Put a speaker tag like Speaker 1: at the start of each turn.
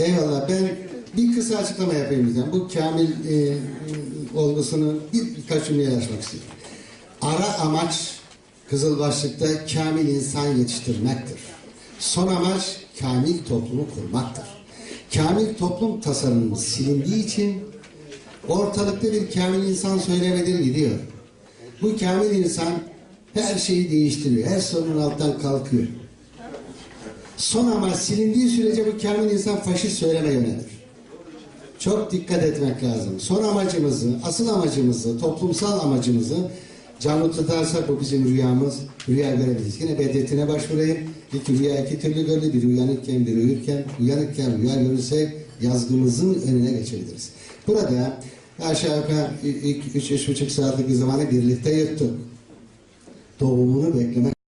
Speaker 1: Eyvallah. Ben bir kısa açıklama yapayım bizden. Bu kamil e, olgusunu bir, birkaç cümleye açmak istiyorum. Ara amaç Kızılbaşlık'ta kamil insan yetiştirmektir. Son amaç kamil toplumu kurmaktır. Kamil toplum tasarımı silindiği için ortalıkta bir kamil insan söylemedir gidiyor. Bu kamil insan her şeyi değiştiriyor. Her sorunun alttan kalkıyor. Son amaç silindiği sürece bu kamil insan faşist söyleme yönelir. Çok dikkat etmek lazım. Son amacımızı, asıl amacımızı, toplumsal amacımızı canlı tutarsak bu bizim rüyamız, rüya görebiliriz. Yine Bedrettin'e başvurayım. İki rüya iki türlü görülür. Bir uyanıkken, bir uyurken. Uyanıkken rüya görürse yazgımızın önüne geçebiliriz. Burada aşağı yukarı ilk üç, üç buçuk saatlik bir zamanı birlikte yuttuk. Doğumunu beklemek